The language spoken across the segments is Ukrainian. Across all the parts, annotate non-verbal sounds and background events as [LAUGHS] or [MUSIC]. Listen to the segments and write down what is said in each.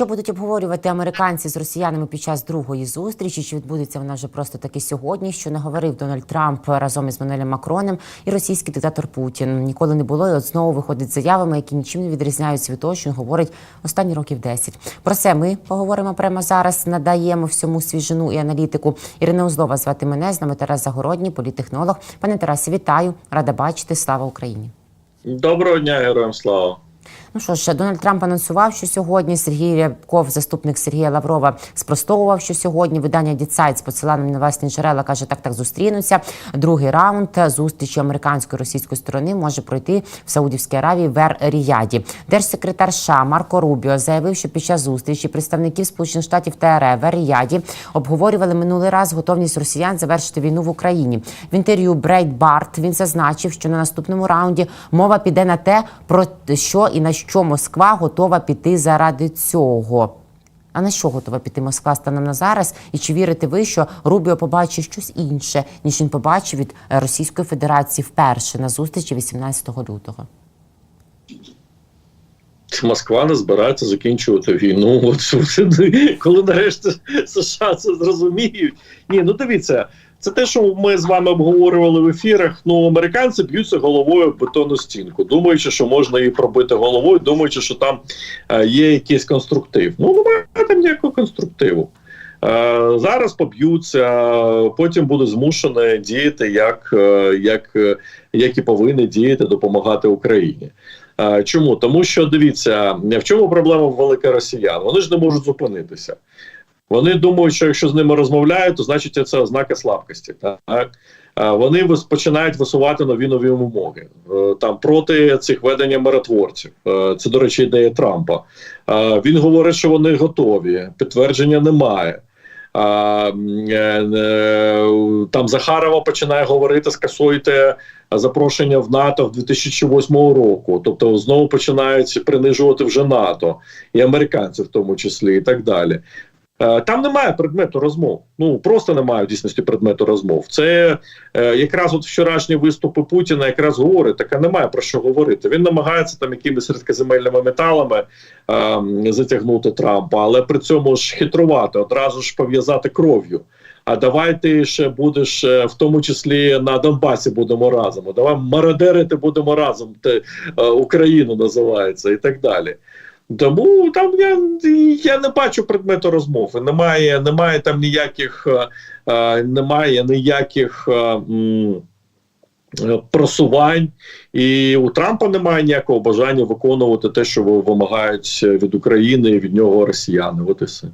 Що будуть обговорювати американці з росіянами під час другої зустрічі? Чи відбудеться вона вже просто таки сьогодні? Що не говорив Дональд Трамп разом із Мануелем Макроном і російський диктатор Путін ніколи не було, і от знову виходить з заявами, які нічим не відрізняються від того, що він говорить останні років 10. Про це ми поговоримо прямо зараз. Надаємо всьому свіжину і аналітику. Ірина Узлова звати мене з нами Тарас Загородній, політтехнолог. Пане Тарасе, вітаю, рада бачити. Слава Україні. Доброго дня, героям слава. Ну що ж, Дональд Трамп анонсував, що сьогодні Сергій Рябков, заступник Сергія Лаврова, спростовував, що сьогодні видання Діцайт з посиланням на власні джерела каже, так так зустрінуться. Другий раунд зустрічі американської російської сторони може пройти в Саудівській Аравії в Ер-Ріяді. Держсекретар США Марко Рубіо заявив, що під час зустрічі представників Сполучених Штатів та РФ в Ер-Ріяді обговорювали минулий раз готовність росіян завершити війну в Україні. В інтерв'ю Брейд Барт він зазначив, що на наступному раунді мова піде на те, про що і на що Москва готова піти заради цього. А на що готова піти Москва станом на зараз? І чи вірите ви, що Рубіо побачить щось інше, ніж він побачив від е, Російської Федерації вперше на зустрічі 18 лютого? Москва не збирається закінчувати війну. От [LAUGHS] коли нарешті [LAUGHS] США це зрозуміють. Ні, ну дивіться, це те, що ми з вами обговорювали в ефірах. Ну, американці б'ються головою в бетонну стінку, думаючи, що можна її пробити головою, думаючи, що там е, є якийсь конструктив. Ну, немає там ніякого конструктиву. Е, зараз поб'ються, потім буде змушений діяти, як, е, як, е, як і повинні діяти, допомагати Україні. Е, Чому? Тому що дивіться, в чому проблема в великих росіян? Вони ж не можуть зупинитися. Вони думають, що якщо з ними розмовляють, то значить це ознака слабкості. Так вони починають висувати нові нові вимоги Е, там проти цих ведення миротворців. Е, Це, до речі, ідея Трампа. Він говорить, що вони готові. Підтвердження немає. Е, там Захарова починає говорити, скасуйте запрошення в НАТО в 2008 року. Тобто знову починають принижувати вже НАТО і американців, в тому числі, і так далі. Е, Там немає предмету розмов. Ну просто немає в дійсності предмету розмов. Це е, якраз от вчорашні виступи Путіна якраз говорить, таке немає про що говорити. Він намагається там якимись рідкоземельними металами е, затягнути Трампа, але при цьому ж хитрувати, одразу ж пов'язати кров'ю. А давай ти ще будеш е, в тому числі на Донбасі будемо разом. Давай мародерити будемо разом. Те, е, Україну називається і так далі. Тому там я, я не бачу предмету розмови. Немає, немає там ніяких, е, е, немає ніяких е, е, просувань, і у Трампа немає ніякого бажання виконувати те, що вимагають від України і від нього росіяни. От і все.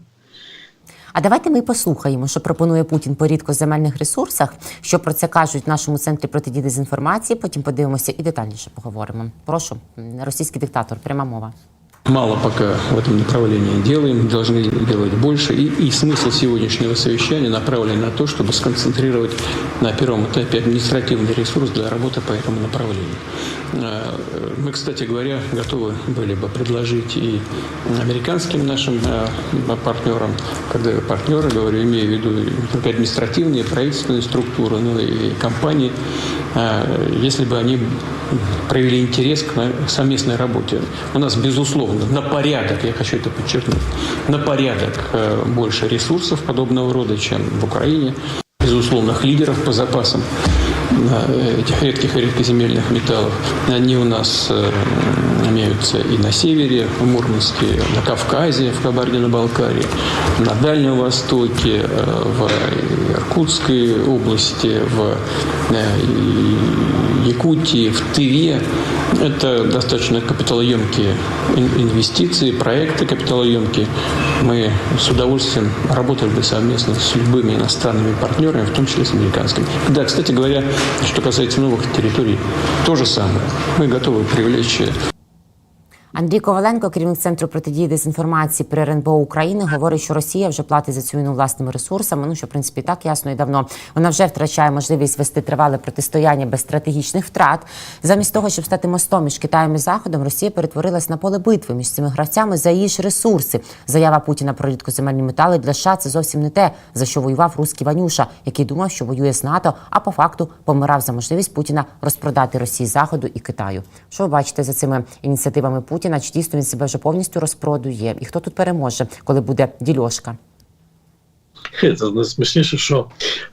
А давайте ми послухаємо, що пропонує Путін по рідкоземельних ресурсах. Що про це кажуть в нашому центрі протидії дезінформації. Потім подивимося і детальніше поговоримо. Прошу, російський диктатор, пряма мова. Мало пока в этом направлении делаем, должны делать больше. И, и смысл сегодняшнего совещания направлен на то, чтобы сконцентрировать на первом этапе административный ресурс для работы по этому направлению. Э, Мы, кстати говоря, готовы были бы предложить и американским нашим э, партнерам, когда я партнеры, говорю, имею в виду только административные, правительственные структуры, но и компании, э, если бы они проявили интерес к совместной работе. У нас, безусловно, на порядок, я хочу это подчеркнуть, на порядок э, больше ресурсов подобного рода, чем в Украине. Безусловных лидеров по запасам э, этих редких и редкоземельных металлов. Они у нас э, имеются и на севере, в Мурманске, на Кавказе, в Кабардино-Балкарии, на Дальнем Востоке, в Иркутской области, в Якутии, в Тыве. Это достаточно капиталоемкие ин- инвестиции, проекты капиталоемкие. Мы с удовольствием работали бы совместно с любыми иностранными партнерами, в том числе с американскими. Да, кстати говоря, что касается новых территорий, то же самое. Мы готовы привлечь Андрій Коваленко, керівник центру протидії дезінформації при РНБО України, говорить, що Росія вже платить за цю війну власними ресурсами. Ну що в принципі так ясно і давно. Вона вже втрачає можливість вести тривале протистояння без стратегічних втрат. Замість того, щоб стати мостом між Китаєм і Заходом, Росія перетворилась на поле битви між цими гравцями за її ж ресурси. Заява Путіна про рідкоземельні метали для США – це зовсім не те, за що воював русський Ванюша, який думав, що воює з НАТО, а по факту помирав за можливість Путіна розпродати Росії Заходу і Китаю. Що ви бачите за цими ініціативами Путіна? Путіна, чи дійсно він себе вже повністю розпродує? І хто тут переможе, коли буде дільошка? Це найсмішніше, що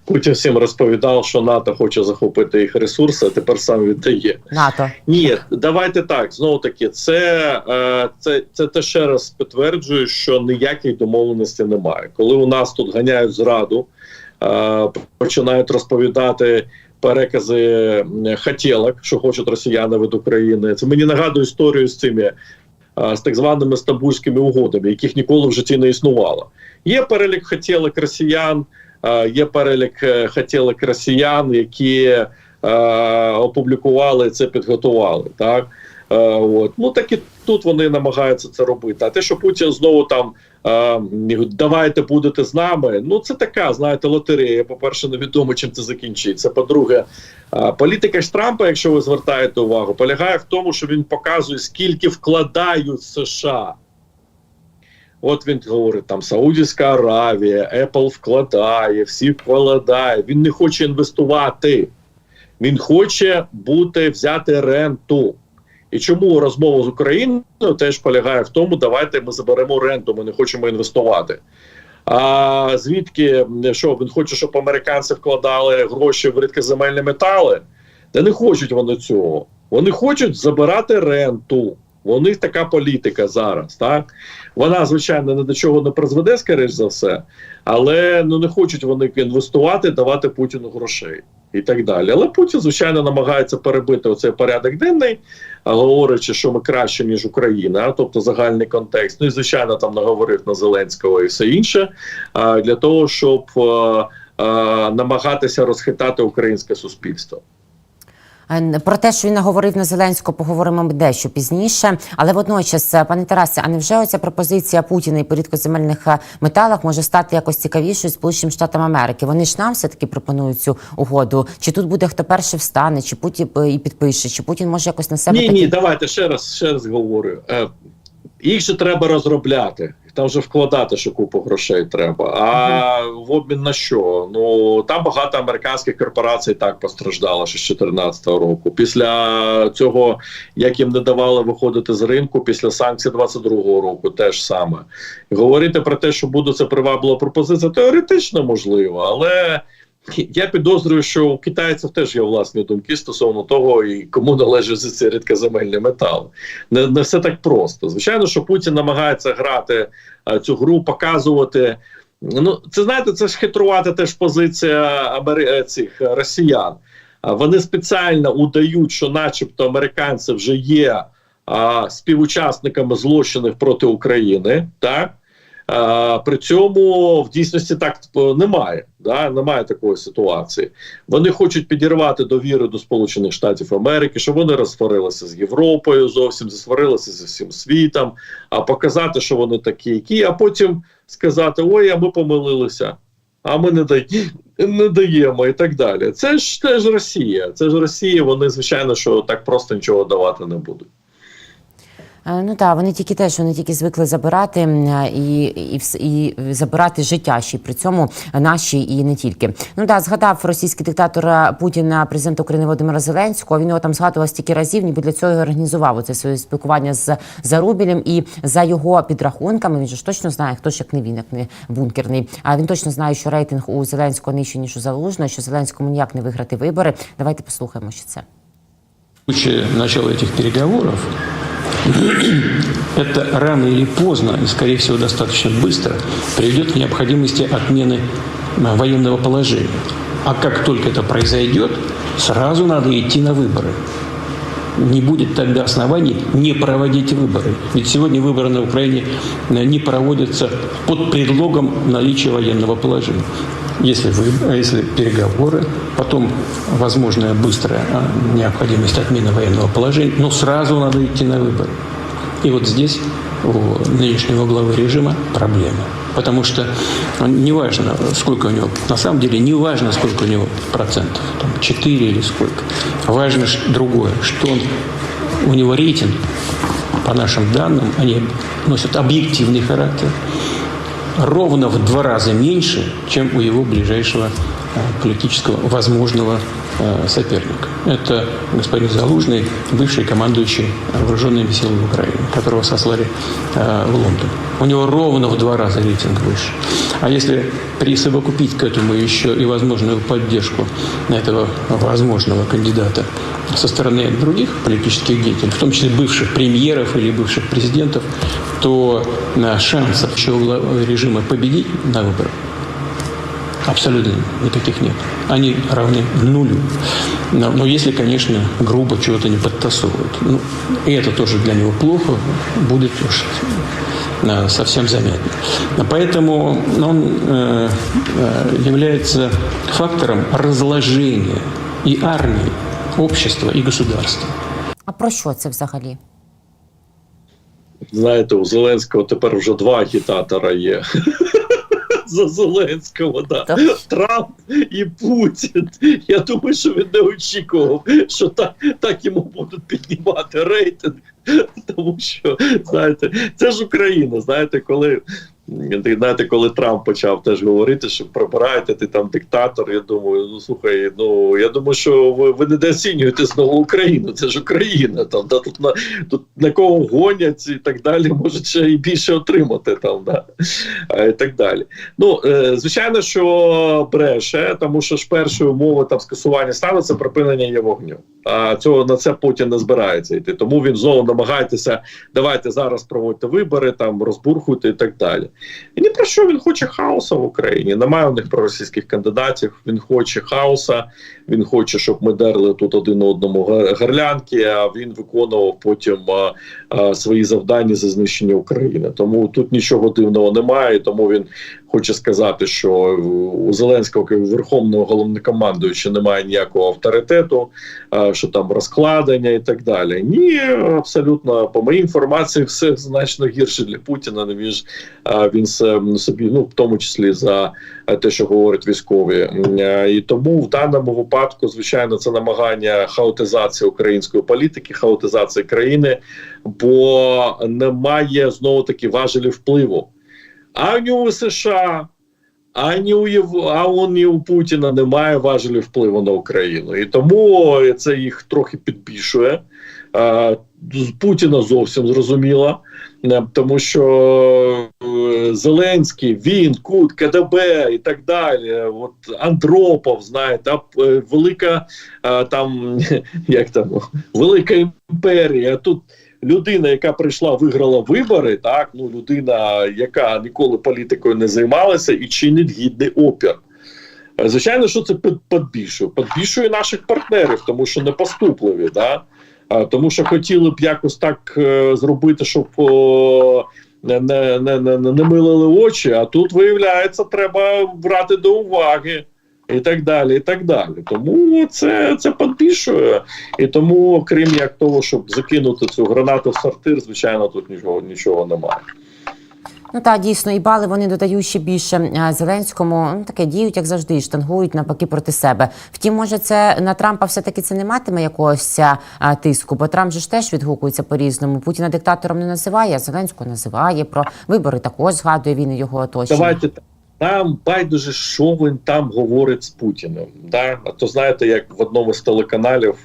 Путін всім розповідав, що НАТО хоче захопити їх ресурси, а тепер сам віддає. НАТО. Ні, давайте так. Знову таки, це, е, це, це те ще раз підтверджує, що ніяких домовленостей немає. Коли у нас тут ганяють зраду, е, починають розповідати перекази хотілок, що хочуть росіяни від України. Це мені нагадує історію з цими з так званими стамбульськими угодами, яких ніколи в житті не існувало. Є перелік хотілок росіян, є перелік е, хотілок росіян, які е, опублікували це, підготували. Так от ну так і тут вони намагаються це робити. А те, що Путін знову там е, давайте будете з нами. Ну це така, знаєте, лотерея. По перше, невідомо чим це закінчиться. По-друге, е, політика ж Трампа, якщо ви звертаєте увагу, полягає в тому, що він показує, скільки вкладають США. От він говорить, там Саудівська Аравія, Apple вкладає, всі вкладає. Він не хоче інвестувати. Він хоче бути взяти ренту. І чому розмова з Україною теж полягає в тому, давайте ми заберемо ренту, ми не хочемо інвестувати. А звідки що він хоче, щоб американці вкладали гроші в рідкоземельні метали? Та не хочуть вони цього. Вони хочуть забирати ренту. У них така політика зараз. Так вона звичайно ні до чого не призведе, скоріш за все, але ну не хочуть вони інвестувати, давати Путіну грошей і так далі. Але Путін, звичайно, намагається перебити оцей порядок денний, говорячи, що ми краще ніж Україна, тобто загальний контекст. Ну і звичайно, там наговорив на Зеленського і все інше, для того, щоб намагатися розхитати українське суспільство. Е, Про те, що він наговорив на Зеленського, поговоримо дещо пізніше. Але водночас, е, пане Тарасе, а невже оця пропозиція Путіна і по рідкоземельних е, металах може стати якось цікавішою Сполученим Штатам Америки? Вони ж нам все таки пропонують цю угоду. Чи тут буде хто перший встане, чи Путін і підпише, чи Путін може якось на себе Ні, такі... ні, давайте ще раз ще раз говорю. Їх же треба розробляти. Там вже вкладати ще купу грошей треба. А в обмін на що? Ну там багато американських корпорацій так постраждало ще з 2014 року. Після цього, як їм не давали виходити з ринку, після санкцій 22-го року, теж саме говорити про те, що буде це приваблива пропозиція, теоретично можливо, але. Я підозрюю, що у китайців теж є власні думки стосовно того, і кому належить ці рідкоземельні метали. Не, не все так просто. Звичайно, що Путін намагається грати а, цю гру, показувати. Ну, це знаєте, це ж хитрувати теж позиція е, цих росіян. Вони спеціально удають, що, начебто, американці вже є а, співучасниками злочинів проти України, так. При цьому в дійсності так типу, немає. Да? Немає такої ситуації. Вони хочуть підірвати довіру до Сполучених Штатів Америки, щоб вони розсварилися з Європою, зовсім засварилися з всім світом, а показати, що вони такі, які, а потім сказати: ой, а ми помилилися. А ми не даємо, не даємо і так далі. Це ж теж Росія. Це ж Росія. Вони звичайно, що так просто нічого давати не будуть. Е, Ну так, вони тільки теж вони тільки звикли забирати е, і, і, і забирати життя ще при цьому наші і не тільки. Ну так, згадав російський диктатор е, Путіна, президент України Володимира Зеленського. Він його там згадував стільки разів, ніби для цього організував це своє спілкування з Зарубілем. І за його підрахунками він же ж точно знає, хто ж як не він, як не бункерний. А він точно знає, що рейтинг у Зеленського нижчий, ніж у Залужного, що Зеленському ніяк не виграти вибори. Давайте послухаємо, що це. В случае начала этих переговоров [COUGHS] это рано или поздно, и скорее всего достаточно быстро, приведет к необходимости отмены а, военного положения. А как только это произойдет, сразу надо идти на выборы. Не будет тогда оснований не проводить выборы. Ведь сегодня выборы на Украине э, не проводятся под предлогом наличия военного положения. Если, вы, если переговоры, потом возможная быстрая а, необходимость отмены военного положения, но сразу надо идти на выборы. И вот здесь у нынешнего главы режима проблема. Потому что неважно, сколько у него, на самом деле не важно, сколько у него процентов, там 4 или сколько. Важно другое, что он, у него рейтинг, по нашим данным, они носят объективный характер, ровно в два раза меньше, чем у его ближайшего э, политического возможного соперник. Это господин Залужный, бывший командующий вооруженными силами Украины, которого сослали э, в Лондон. У него ровно в два раза рейтинг выше. А если присовокупить к этому еще и возможную поддержку этого возможного кандидата со стороны других политических деятелей, в том числе бывших премьеров или бывших президентов, то э, шансов еще режима победить на выборах абсолютно никаких нет. Они равны нулю. Но, но если, конечно, грубо чего-то не подтасовывают. Ну, и это тоже для него плохо, будет уж э, совсем заметно. Поэтому он э, э, является фактором разложения и армии, общества, и государства. А про що це взагалі? Знаєте, у Зеленського тепер вже два агітатора є. За Зеленського, да. Так. Трамп і Путін. Я думаю, що він не очікував, що так, так йому будуть піднімати рейтинг. Тому що, знаєте, це ж Україна. Знаєте, коли знаєте, коли Трамп почав теж говорити, що прибирайте, ти там диктатор. Я думаю, ну слухай, ну я думаю, що ви, ви недооцінюєте знову Україну. Це ж Україна. Там да тут на тут на кого гонять і так далі, можуть ще і більше отримати там, да і так далі. Ну е, звичайно, що бреше, тому що ж першою умовою там скасування стану це припинення є вогню. А цього на це Путін не збирається йти. Тому він знову намагається давайте зараз проводьте вибори, там розбурхуйте і так далі. І ні про що він хоче хаоса в Україні. Немає у них проросійських кандидатів. Він хоче хаоса. Він хоче, щоб ми дерли тут один одному гарлянки. А він виконував потім свої завдання за знищення України. Тому тут нічого дивного немає. Тому він хоче сказати, що у Зеленського верховного головнокомандуюча немає ніякого авторитету, що там розкладення і так далі. Ні, абсолютно по моїй інформації, все значно гірше для Путіна. Він ж він собі, ну в тому числі за е, те, що говорять військові, Е, і тому в даному випадку, звичайно, це намагання хаотизації української політики, хаотизації країни, бо немає знову таки важелів впливу. Ані у США, ані у Єв... он у Путіна немає важелів впливу на Україну. І тому це їх трохи підбільшує. З Путіна зовсім зрозуміло, е, тому що е, Зеленський, він, Кут, КДБ і так далі. От Андропов, знаєте, е, велика там [LAUGHS] як там велика імперія. Тут людина, яка прийшла, виграла вибори, так ну людина, яка ніколи політикою не займалася і чинить гідний опір. Е, Звичайно, що це підбільшує. Підбільшує наших партнерів, тому що не поступливі, да? Тому що хотіли б якось так е, зробити, щоб не, не, не, не милили очі, а тут, виявляється, треба брати до уваги. І так далі, і так далі. Тому це, це підбільшує. І тому, крім як того, щоб закинути цю гранату в сортир, звичайно, тут нічого, нічого немає. Ну так, дійсно, і бали вони додають ще більше е, Зеленському. Ну таке діють, як завжди, і штангують навпаки проти себе. Втім, може, це на Трампа все-таки це не матиме якогось а, тиску, бо Трамп же ж теж відгукується по-різному. Путіна диктатором не називає, а Зеленського називає. Про вибори також згадує він і його оточення. Давайте так. Нам байдуже, що він там говорить з Путіним. Да? А то знаєте, як в одному з телеканалів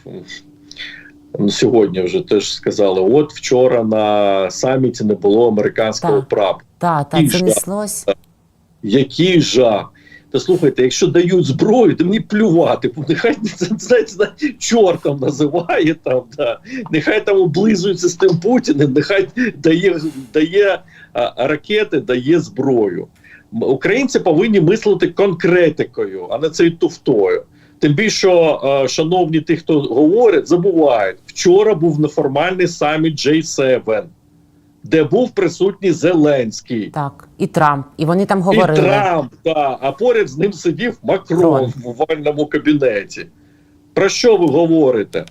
м, сьогодні вже теж сказали: от вчора на саміті не було американського Так. прапора. Та, та, І це неслось. Який жах. Та слухайте, якщо дають зброю, то мені плювати. Нехай [LAUGHS] знаєте, чортом називає там, да. нехай там облизується з тим Путіним, нехай дає, дає а, ракети, дає зброю. Українці повинні мислити конкретикою, а не цією туфтою. Тим більше, е, шановні ті, хто говорять, забувають. Вчора був неформальний саміт J7, де був присутній Зеленський. Так, і Трамп, і вони там говорили. І Трамп, да, а поряд з ним сидів Макрон Макрон. в овальному кабінеті. Про що ви говорите?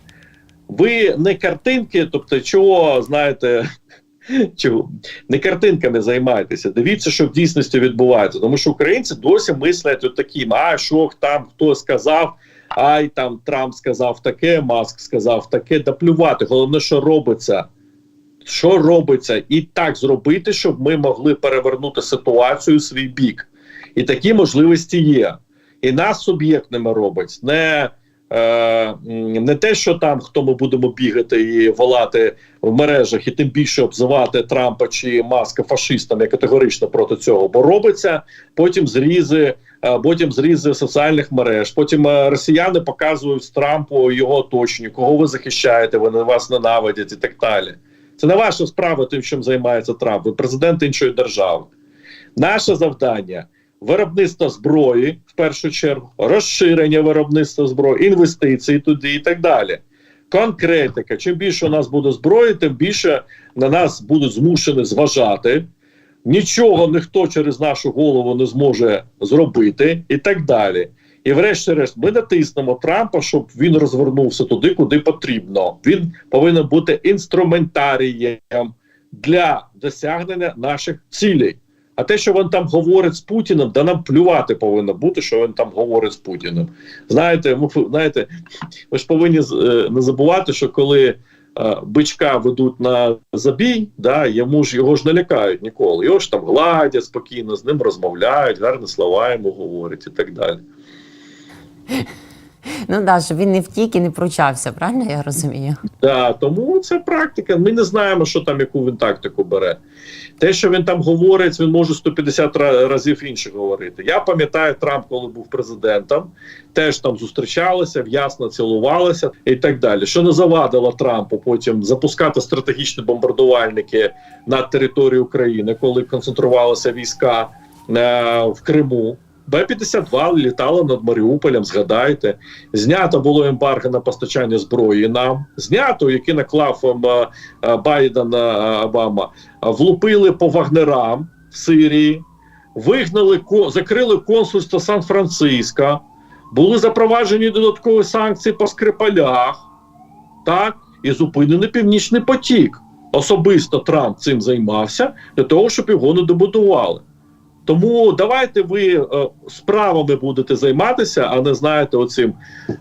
Ви не картинки, тобто, чого знаєте, чого не картинками займайтеся. Дивіться, що в дійсності відбувається. Тому що українці досі мислять от таким: а що там хто сказав, ай там Трамп сказав таке, Маск сказав таке. Да плювати. Головне, що робиться. Що робиться, і так зробити, щоб ми могли перевернути ситуацію у свій бік. І такі можливості є. І нас суб'єктними робить не не те, що там хто ми будемо бігати і волати в мережах, і тим більше обзивати Трампа чи Маска фашистами категорично проти цього, бо робиться потім зрізи, е, потім зрізи соціальних мереж. Потім е, росіяни показують Трампу його оточенню, кого ви захищаєте, вони вас ненавидять і так далі. Це не ваша справа, тим, чим займається Трамп. Ви президент іншої держави. Наше завдання виробництво зброї в першу чергу, розширення виробництва зброї, інвестиції туди і так далі. Конкретика: чим більше у нас буде зброї, тим більше на нас будуть змушені зважати. Нічого ніхто через нашу голову не зможе зробити, і так далі. І, врешті-решт, ми натиснемо Трампа, щоб він розвернувся туди, куди потрібно. Він повинен бути інструментарієм для досягнення наших цілей. А те, що він там говорить з Путіним, да нам плювати повинно бути, що він там говорить з Путіним. Знаєте, ми знаєте, ви ж повинні е, не забувати, що коли е, бичка ведуть на забій, да, йому ж його ж не лякають ніколи. Його ж там гладять спокійно, з ним розмовляють, гарні слова йому говорять і так далі. Ну да, щоб він не втік і не пручався, правильно я розумію? Да, тому це практика. Ми не знаємо, що там, яку він тактику бере. Те, що він там говорить, він може 150 ра- разів інше говорити. Я пам'ятаю Трамп, коли був президентом, теж там зустрічалися, в'ясно цілувалися і так далі. Що не завадило Трампу потім запускати стратегічні бомбардувальники на територію України, коли концентрувалися війська е, в Криму. Б-52 літало над Маріуполем, згадайте. Знято було ембарго на постачання зброї нам. Знято, яке наклав ем, е, е, Байден е, Обама. Влупили по вагнерам в Сирії, вигнали, закрили консульство Сан-Франциско, були запроваджені додаткові санкції по Скрипалях, так, і зупинений Північний потік. Особисто Трамп цим займався для того, щоб його не добудували. Тому давайте ви е, справами будете займатися, а не знаєте, оцим е,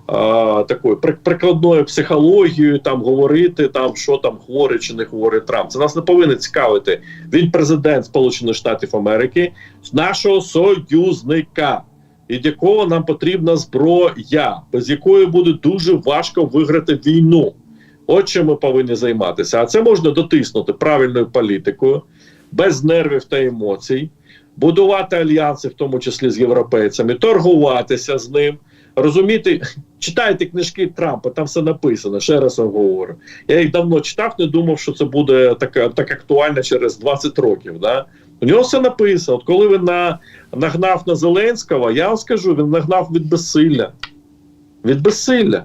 такою прикладною психологією, там говорити, там що там хворий чи не хворий Трамп. Це нас не повинно цікавити. Він президент Сполучених Штатів Америки, нашого союзника, від якого нам потрібна зброя, без якої буде дуже важко виграти війну. От чим ми повинні займатися. А це можна дотиснути правильною політикою, без нервів та емоцій будувати альянси, в тому числі з європейцями, торгуватися з ним, розуміти, читайте книжки Трампа, там все написано. Ще раз вам говорю. Я їх давно читав, не думав, що це буде так, так актуально через 20 років. Да? У нього все написано. От коли він на, нагнав на Зеленського, я вам скажу, він нагнав від безсилля. Від безсилля.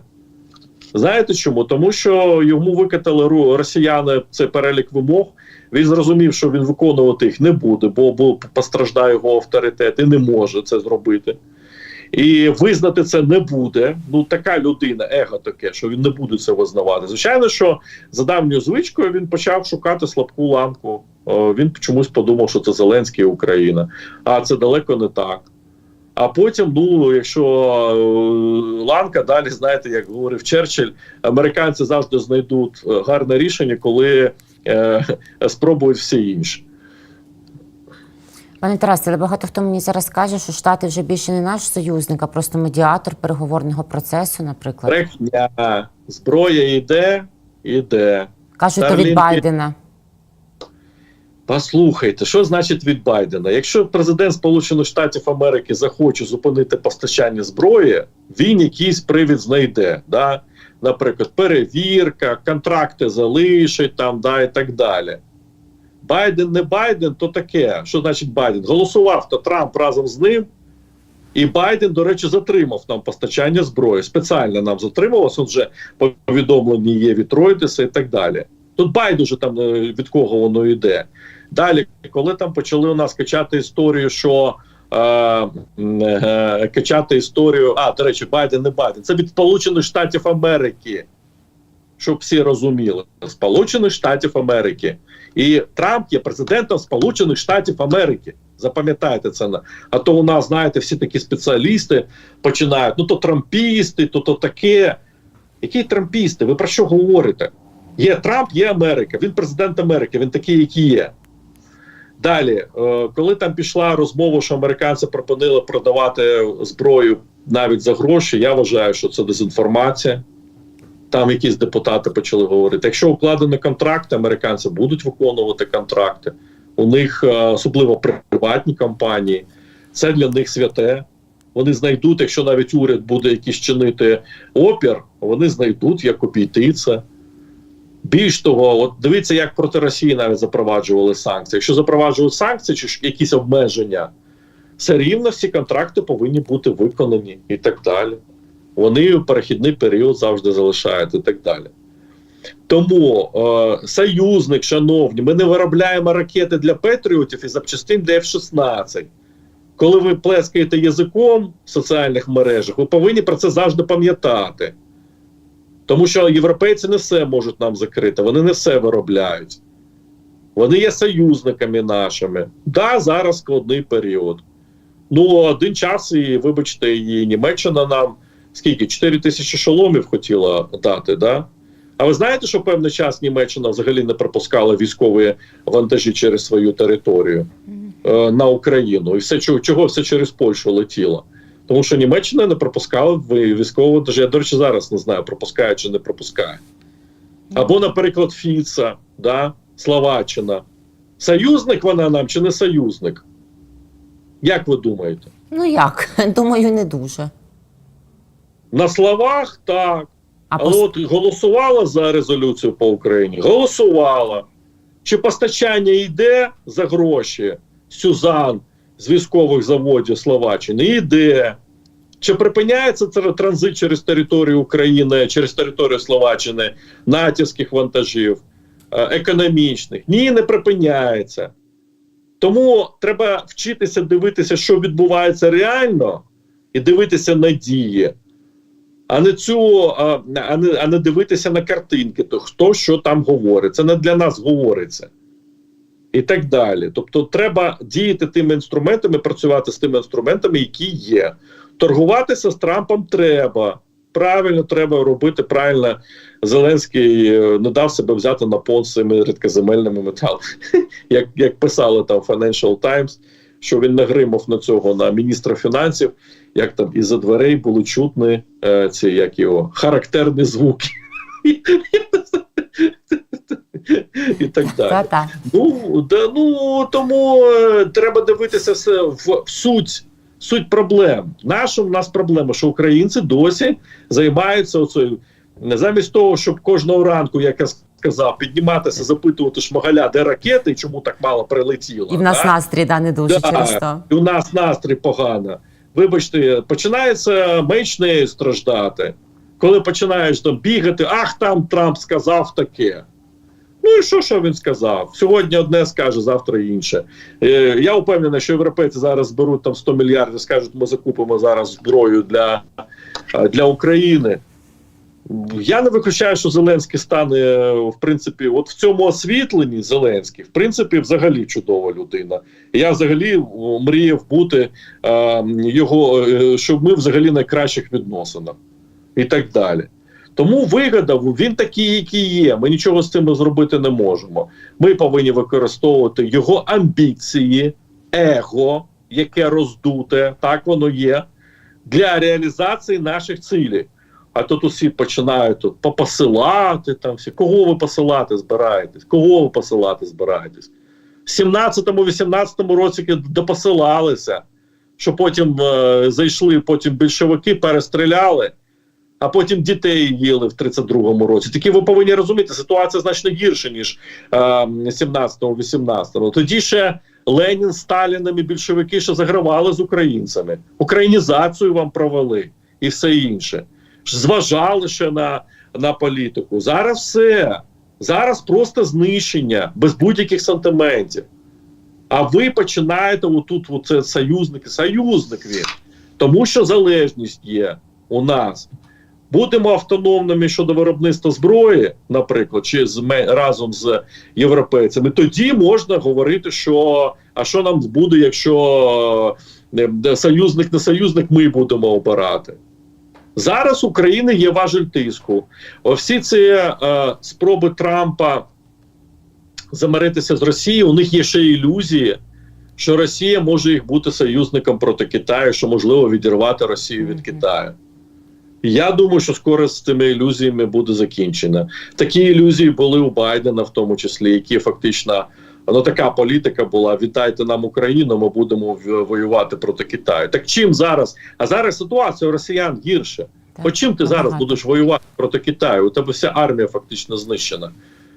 Знаєте чому? Тому що йому викатали росіяни цей перелік вимог. Він зрозумів, що він виконувати їх не буде, бо, бо постраждає його авторитет і не може це зробити. І визнати це не буде. Ну така людина, его таке, що він не буде це визнавати. Звичайно, що за давньою звичкою він почав шукати слабку ланку. О, він чомусь подумав, що це Зеленський Україна. А це далеко не так. А потім, ну, якщо е, ланка, далі знаєте, як говорив Черчилль, американці завжди знайдуть е, гарне рішення, коли е, спробують всі інші. Пане Тарасе, але багато хто мені зараз каже, що Штати вже більше не наш союзник, а просто медіатор переговорного процесу, наприклад. Брехня, зброя йде, іде. Кажуть, то від Старлінки- Байдена. Послухайте, що значить від Байдена? Якщо президент Сполучених Штатів Америки захоче зупинити постачання зброї, він якийсь привід знайде. Да? Наприклад, перевірка, контракти залишить там, да, і так далі. Байден не Байден, то таке. Що значить Байден? Голосував то Трамп разом з ним. І Байден, до речі, затримав нам постачання зброї. Спеціально нам затримувався. Вже повідомлені є від Ройтеса і так далі. Тут байдуже там е, від кого воно йде. Далі, коли там почали у нас качати історію, що качати історію, а до речі, Байден не Байден, це від Сполучених Штатів Америки. Щоб всі розуміли, Сполучених Штатів Америки. І Трамп є президентом Сполучених Штатів Америки. Запам'ятайте це. А то у нас, знаєте, всі такі спеціалісти починають: ну то трампісти, то то таке. Які трампісти? Ви про що говорите? Є Трамп, є Америка. Він президент Америки, він такий, який є. Далі, е, коли там пішла розмова, що американці пропонили продавати зброю навіть за гроші, я вважаю, що це дезінформація. Там якісь депутати почали говорити. Якщо укладені контракти, американці будуть виконувати контракти. У них е, особливо приватні компанії, це для них святе. Вони знайдуть, якщо навіть уряд буде якийсь чинити опір, вони знайдуть, як обійти це. Більш того, от дивіться, як проти Росії навіть запроваджували санкції. Якщо запроваджують санкції чи якісь обмеження, все рівно всі контракти повинні бути виконані і так далі. Вони перехідний період завжди залишають і так далі. Тому е, союзник, шановні, ми не виробляємо ракети для Петріотів і запчастин для F-16. Коли ви плескаєте язиком в соціальних мережах, ви повинні про це завжди пам'ятати. Тому що європейці не все можуть нам закрити, вони не все виробляють. Вони є союзниками нашими. Да, зараз складний період. Ну, один час, і вибачте, і Німеччина нам скільки? 4 тисячі шоломів хотіла дати, да? А ви знаєте, що певний час Німеччина взагалі не пропускала військові вантажі через свою територію е, на Україну? І все чого, чого все через Польщу летіло? Тому що Німеччина не пропускала в- військові. Я, до речі, зараз не знаю, пропускає чи не пропускає. Або, наприклад, Фіца, да? Словаччина. Союзник вона нам чи не союзник? Як ви думаєте? Ну як? [LAUGHS] Думаю, не дуже. На словах так. А Але пос- от голосувала за резолюцію по Україні? Голосувала. Чи постачання йде за гроші Сюзан з військових заводів Словаччини? Йде. Чи припиняється тр- транзит через територію України, через територію Словаччини, натівських вантажів, е, економічних? Ні, не припиняється. Тому треба вчитися дивитися, що відбувається реально, і дивитися на дії а не цю, а, не, а не дивитися на картинки, то хто що там говорить. Це не для нас говориться. І так далі. Тобто, треба діяти тими інструментами, працювати з тими інструментами, які є. Торгуватися з Трампом треба. Правильно треба робити. Правильно, Зеленський е, не дав себе взяти на понт з цими рідкоземельними металами. [LAUGHS] Як, як писали там Financial Times, що він нагримав на цього на міністра фінансів, як там із-за дверей були чутні е, ці як його характерні звуки. [LAUGHS] [LAUGHS] І так далі. Та-та. Ну, да, ну тому е, треба дивитися все в, в суть, суть проблем. Наша в нас проблема, що українці досі займаються оцею. Замість того, щоб кожного ранку, як я сказав, підніматися, запитувати шмагаля, де ракети і чому так мало прилетіло. І в нас да? настрій да, не дуже Да. через то. І у нас настрій погано. Вибачте, починається менш нею страждати. Коли починаєш там бігати, ах, там Трамп сказав таке. Ну і що, що він сказав? Сьогодні одне скаже, завтра інше. Е, я впевнений, що європейці зараз зберуть там 100 мільярдів, скажуть, ми закупимо зараз зброю для, е, для України. Я не виключаю, що Зеленський стане, е, в принципі, от в цьому освітленні Зеленський, в принципі, взагалі чудова людина. Я взагалі мріяв бути е, його, е, щоб ми взагалі найкращих відносинах і так далі. Тому вигода, він такий, який є. Ми нічого з цим зробити не можемо. Ми повинні використовувати його амбіції, его, яке роздуте, так воно є, для реалізації наших цілей. А тут усі починають тут попосилати там всі. Кого ви посилати збираєтесь? Кого ви посилати збираєтесь? В 17-18 році допосилалися, що потім е, зайшли потім більшовики, перестріляли, а потім дітей їли в 32-му році. Такі ви повинні розуміти, ситуація значно гірша, ніж е, 17-18-го. Тоді ще Ленін, Сталіним і більшовики ще загравали з українцями. Українізацію вам провели і все інше зважали ще на, на політику. Зараз все. Зараз просто знищення без будь-яких сантиментів. А ви починаєте отут, оце союзники, союзник він. Тому що залежність є у нас. Будемо автономними щодо виробництва зброї, наприклад, чи з разом з європейцями. Тоді можна говорити, що а що нам буде, якщо е, союзник не союзник, ми будемо обирати. Зараз України є важель тиску. Всі ці е, спроби Трампа замиритися з Росією, у них є ще ілюзії, що Росія може їх бути союзником проти Китаю, що можливо відірвати Росію від Китаю. Я думаю, що скоро з цими ілюзіями буде закінчено. Такі ілюзії були у Байдена, в тому числі, які фактично ну така політика була: віддайте нам Україну, ми будемо воювати проти Китаю. Так чим зараз? А зараз ситуація у росіян гірше. Так, По чим ти зараз будеш воювати проти Китаю? У тебе вся армія фактично знищена.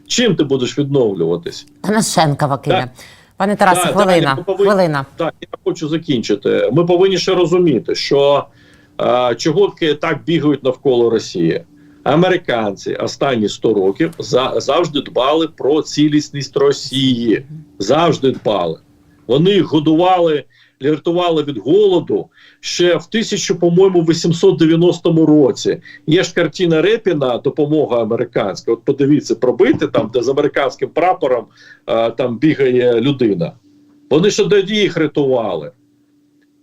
Чим ти будеш відновлюватись? Танашенка Вакиля. Так. Пане Тарасе, хвилина. повинні- Хвилина. Так, я хочу закінчити. Ми повинні ще розуміти, що чого так бігають навколо Росії. Американці останні 100 років за, завжди дбали про цілісність Росії. Завжди дбали. Вони годували, рятували від голоду ще в 1000, по-моєму, 890 році. Є ж картина Репіна, допомога американська. От подивіться, пробити там, де з американським прапором е, там бігає людина. Вони ще тоді їх рятували.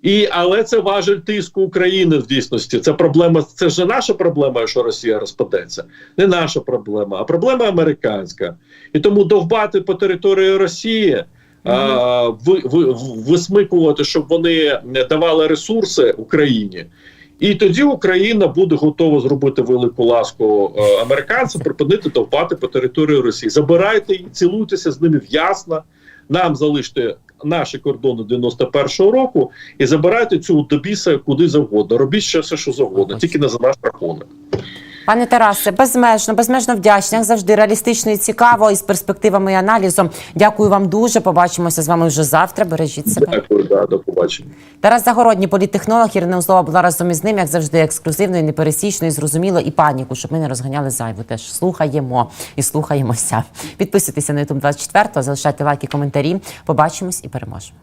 І, але це важель тиску України в дійсності. Це проблема, це ж не наша проблема, що Росія розпадеться. Не наша проблема, а проблема американська. І тому довбати по території Росії, а, ви, ви, висмикувати, щоб вони давали ресурси Україні. І тоді Україна буде готова зробити велику ласку е, американцям, припинити довбати по території Росії. Забирайте їх, цілуйтеся з ними в'ясно. Нам залиште наші кордони 91-го року і забирайте цю добіса куди завгодно. Робіть ще все, що завгодно, тільки не за наш рахунок. Пане Тарасе, безмежно, безмежно вдячна, як завжди реалістично і цікаво, і з перспективами і аналізом. Дякую вам дуже. Побачимося з вами вже завтра. Бережіть себе. Дякую, да, до побачення. Тарас Загородній, політтехнолог, Ірина Узлова була разом із ним, як завжди, ексклюзивно і непересічно, і зрозуміло, і паніку, щоб ми не розганяли зайву. Теж слухаємо і слухаємося. Підписуйтеся на YouTube 24, залишайте лайки, коментарі. Побачимось і переможемо.